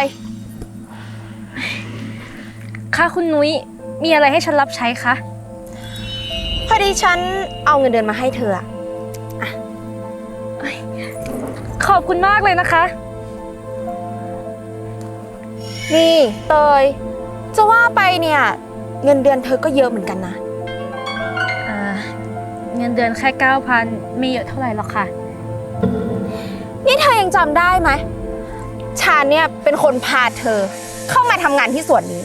ย ค่ะคุณนุ้ย มีอะไรให้ฉันรับใช้คะ พอดีฉันเอาเงินเดือนมาให้เธออะขอบคุณมากเลยนะคะ นี่เตย จะว่าไปเนี่ย เงินเดือนเธอก็เยอะเหมือนกันนะ อ่า เงินเดือนแค่ 9,000 ไม่เยอะเท่าไหร่หรอกค่ะ นี่เธอยังจำได้ไหม ฉันเนี่ยเป็นคนพาเธอ เข้ามาทำงานที่สวนนี้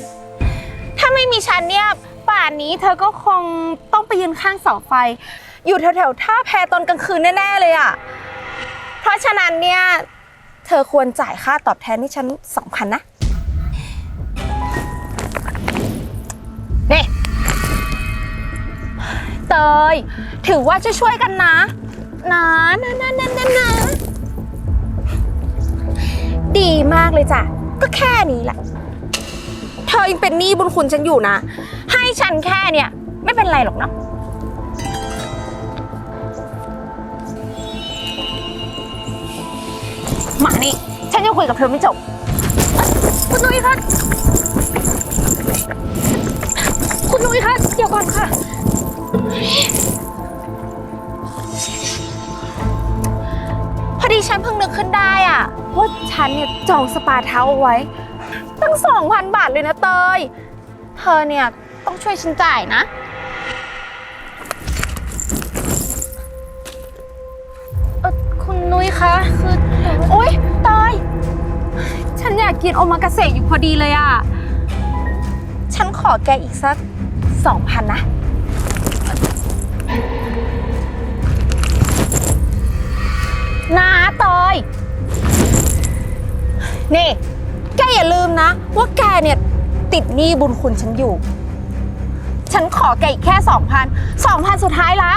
ถ้าไม่มีฉันเนี่ยป่านนี้เธอก็คงต้องไปยืนข้างเสาไฟ อยู่แถวๆท่าแพตอนกลางคืนแน่ๆเลยอะ เพราะฉะนั้นเนี่ยเธอควรจ่ายค่าตอบแทนให้ฉันสองพันนะ นี่เตย ถือว่าจะช่วยกันนะ นะนะนะนะนะนะ ดีมากเลยจ้ะ ก็แค่นี้แหละ เธอยังเป็นหนี้บุญคุณฉันอยู่นะ ให้ฉันแค่เนี่ย ไม่เป็นไรหรอกเนาะมานี่ ฉันยังคุยกับเธอไม่จบคุณนุ้ยคะคุณนุ้ยคะเดี๋ยวก่อนค่ะ ว่าฉันเนี่ยจองสปาเท้าเอาไว้ ตั้งสองพันบาทเลยนะเตย เธอเนี่ยต้องช่วยฉันจ่ายนะ เออคุณนุ้ยคะคือโอ๊ยเตย ฉันอยากกินโอมากาเสะอยู่พอดีเลยอะฉันขอแกอีกสักสองพันนะ นี่ แกอย่าลืมนะ ว่าแกเนี่ยติดหนี้บุญคุณฉันอยู่ ฉันขอแกอีกแค่สองพันสองพันสุดท้ายละ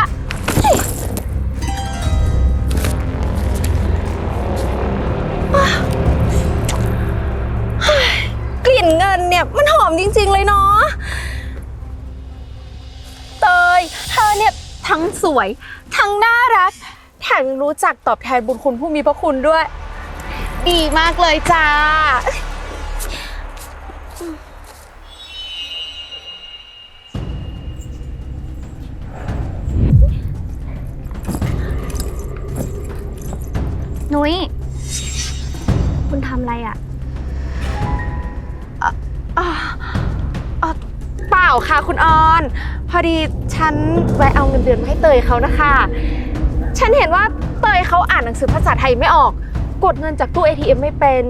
กลิ่นเงินเนี่ยมันหอมจริง ๆ เลยเนาะ เตยเธอเนี่ยทั้งสวย ทั้งน่ารัก แถมยังรู้จักตอบแทนบุญคุณผู้มีพระคุณด้วย ดีมากเลยจ้า นุ้ย คุณทำอะไรอะอ่าอ่าเปล่าค่ะคุณออน พอดีฉันแวะเอาเงินเดือนมาให้เตยเขานะคะ ฉันเห็นว่าเตยเขาอ่านหนังสือภาษาไทยไม่ออก กดเงินจากตู้ ATM ไม่เป็น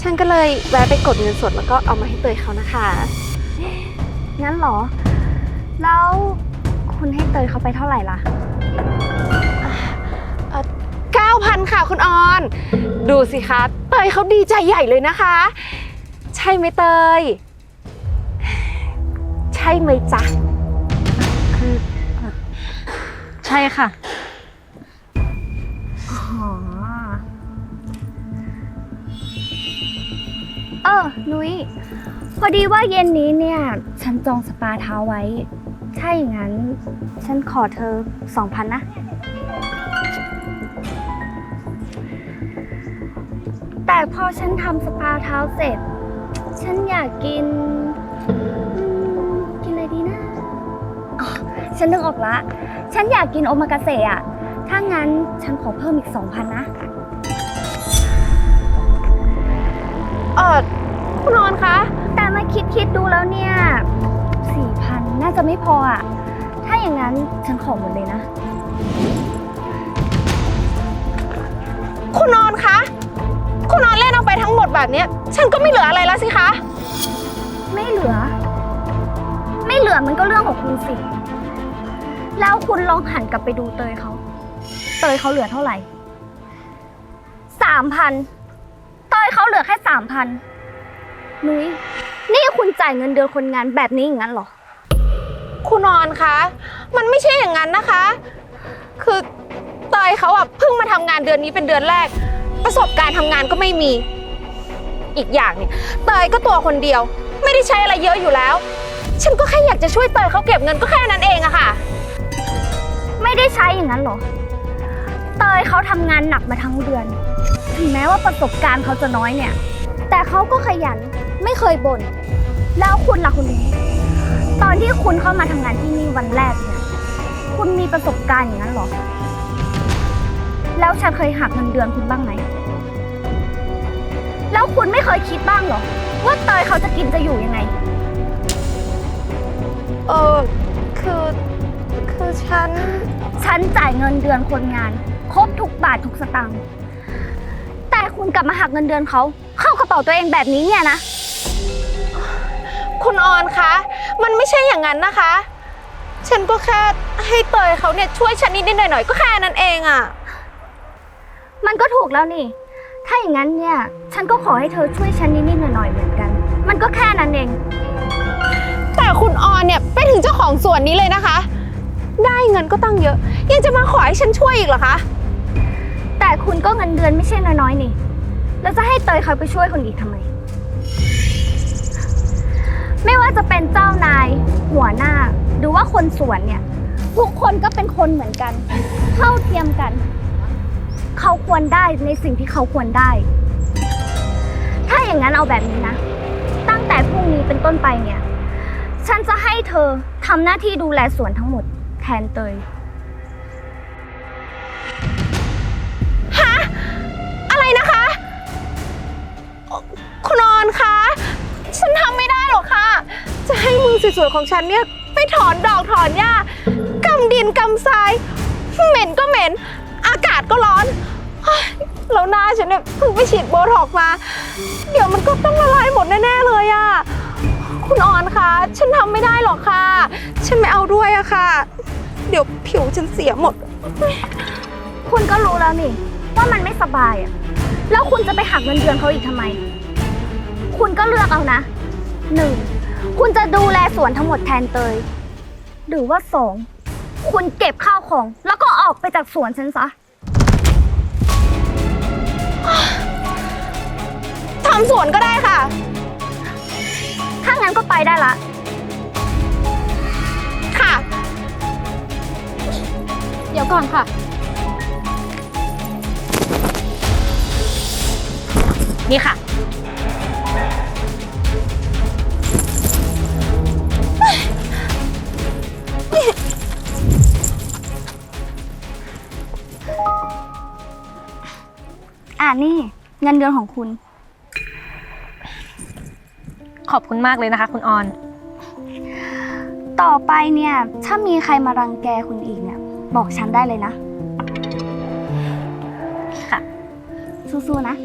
ฉันก็เลยแวะไปกดเงินสดแล้วก็เอามาให้เตยเขานะคะ งั้นเหรอ แล้วคุณให้เตยเขาไปเท่าไหร่ล่ะ 9,000 ค่ะคุณออน ดูสิคะ เตยเขาดีใจใหญ่เลยนะคะ ใช่ไหมเตย ใช่ไหมจ๊ะคือเอ่อใช่ค่ะ ออนุ้ยพอดีว่าเย็นนี้เนี่ย ฉันจองสปาเท้าไว้ ถ้าอย่างนั้น ฉันขอเธอสองพันนะ แต่พอฉันทำสปาเท้าเสร็จ ฉันอยากกินอืมกินอะไรดีนะอ๋อฉันนึกออกละ ฉันอยากกินโอมากาเสะอะถ้างั้นฉันขอเพิ่มอีกสองพันนะ เออ คุณออนคะ แต่มาคิดคิดดูแล้วเนี่ยสี่พันน่าจะไม่พออะถ้าอย่างนั้นฉันขอหมดเลยนะ คุณนอนคะ คุณนอนเล่นเอาไปทั้งหมดแบบเนี้ย ฉันก็ไม่เหลืออะไรแล้วสิคะ ไม่เหลือ ไม่เหลือมันก็เรื่องของคุณสิ แล้วคุณลองหันกลับไปดูเตยเขา เตยเขาเหลือเท่าไหร่สามพันเตยเขาเหลือแค่สามพัน นุ้ยนี่คุณจ่ายเงินเดือนคนงานแบบนี้อย่างนั้นเหรอ คุณนอนคะ มันไม่ใช่อย่างนั้นนะคะ คือเตยเขาอะเพิ่งมาทำงานเดือนนี้เป็นเดือนแรก ประสบการณ์ทำงานก็ไม่มี อีกอย่างเนี่ยเตยก็ตัวคนเดียว ไม่ได้ใช้อะไรเยอะอยู่แล้ว ฉันก็แค่อยากจะช่วยเตยเขาเก็บเงินก็แค่นั้นเองอะค่ะ ไม่ได้ใช้อย่างนั้นเหรอ เตยเขาทำงานหนักมาทั้งเดือน ถึงแม้ว่าประสบการณ์เขาจะน้อยเนี่ย แต่เขาก็ขยัน ไม่เคยบ่นแล้วคุณล่ะคุณลิงตอนที่คุณเข้ามาทำงานที่นี่วันแรกเนี่ยคุณมีประสบการณ์อย่างนั้นเหรอ แล้วฉันเคยหักเงินเดือนคุณบ้างไหม แล้วคุณไม่เคยคิดบ้างเหรอ ว่าเตยเขาจะกินจะอยู่ยังไง เออคือ คือฉัน ฉันจ่ายเงินเดือนคนงาน ครบทุกบาททุกสตางค์แต่คุณกลับมาหักเงินเดือนเขา เข้ากระเป๋าตัวเองแบบนี้เนี่ยนะ คุณออนคะ มันไม่ใช่อย่างนั้นนะคะ ฉันก็แค่ให้เตยเขาเนี่ยช่วยฉันนิดๆหน่อยๆก็แค่นั้นเองอะมันก็ถูกแล้วนี่ ถ้าอย่างนั้นเนี่ย ฉันก็ขอให้เธอช่วยฉันนิดๆหน่อยๆเหมือนกัน มันก็แค่นั้นเอง แต่คุณออนเนี่ยไปถึงเจ้าของสวนนี้เลยนะคะ ได้เงินก็ตั้งเยอะ ยังจะมาขอให้ฉันช่วยอีกเหรอคะ แต่คุณก็เงินเดือนไม่ใช่น้อยๆนี่ แล้วจะให้เตยเขาไปช่วยคนอีกทำไม ไม่ว่าจะเป็นเจ้านาย หัวหน้า หรือว่าคนสวนเนี่ย ทุกคนก็เป็นคนเหมือนกัน เท่าเทียมกัน เขาควรได้ในสิ่งที่เขาควรได้ ถ้าอย่างนั้นเอาแบบนี้นะ ตั้งแต่พรุ่งนี้เป็นต้นไปเนี่ย ฉันจะให้เธอทำหน้าที่ดูแลสวนทั้งหมด แทนเตย ฮะ อะไรนะคะ คุณออนคะ ฉันทำไม่ได้หรอกค่ะ จะให้มือสวยๆของฉันเนี่ยไปถอนดอกถอนหญ้ากำดินกำทราย เหม็นก็เหม็น อากาศก็ร้อนเฮ้ยแล้วหน้าฉันเนี่ยเพิ่งไปฉีดโบท็อกซ์มา เดี๋ยวมันก็ต้องละลายหมดแน่ๆเลยอะคุณออนคะฉันทำไม่ได้หรอกค่ะ ฉันไม่เอาด้วยอะค่ะ เดี๋ยวผิวฉันเสียหมด คุณก็รู้แล้วนี่ ว่ามันไม่สบายอะแล้วคุณจะไปหักเงินเดือนเขาอีกทำไม คุณก็เลือกเอานะหนึ่งคุณจะดูแลสวนทั้งหมดแทนเตย หรือว่าสองคุณเก็บข้าวของ แล้วก็ออกไปจากสวนฉันซะทำสวนก็ได้ค่ะ ถ้างั้นก็ไปได้ละ ค่ะ เดี๋ยวก่อนค่ะ นี่ค่ะ นี่เงินเดือนของคุณ ขอบคุณมากเลยนะคะ คุณออน ต่อไปเนี่ย ถ้ามีใครมารังแกคุณอีกเนี่ย บอกฉันได้เลยนะ ค่ะ สู้ๆนะ